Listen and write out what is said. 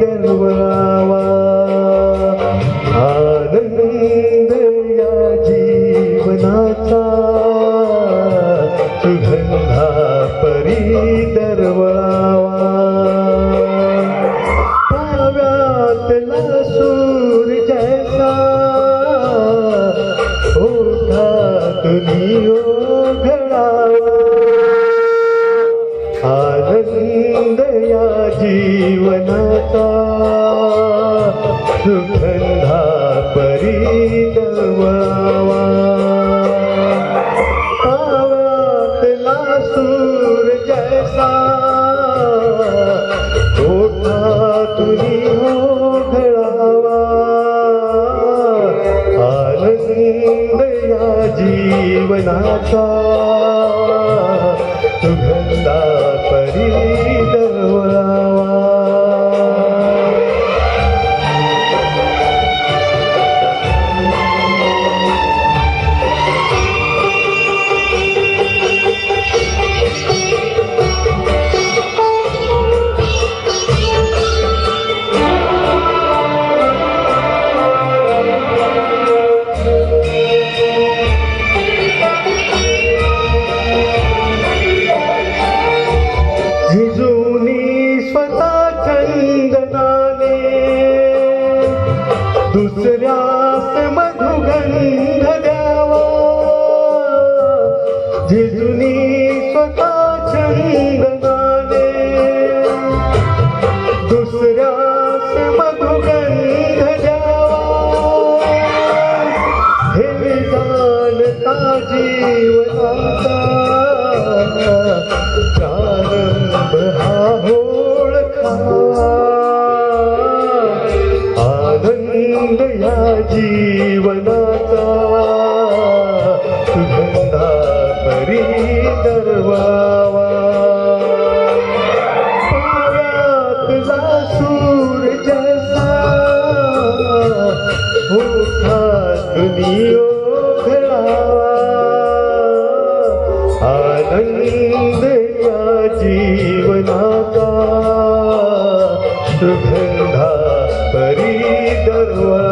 दरवळावा आनंद या जीवनाचा सुगंधा परी दरवळावा पाव्यातला सूर जैसा जीवनाचा सुगंधा परी आवातला सूर जैसा तुझी ओघळावा आनंद या जीवनाचा सुगंधा परी दुसऱ्यास मधुगंध द्यावा. झिजूनी स्वतः छंद गाणे दुसऱ्यास मधुगंध द्यावा. हे जाणता जीवनाचा आनंद या जीवनाचा सुगंधा परी दरवावा. पायातला सूर जसा ओठातून दुनियो आनंद या जीवनाचा सुगंधा 这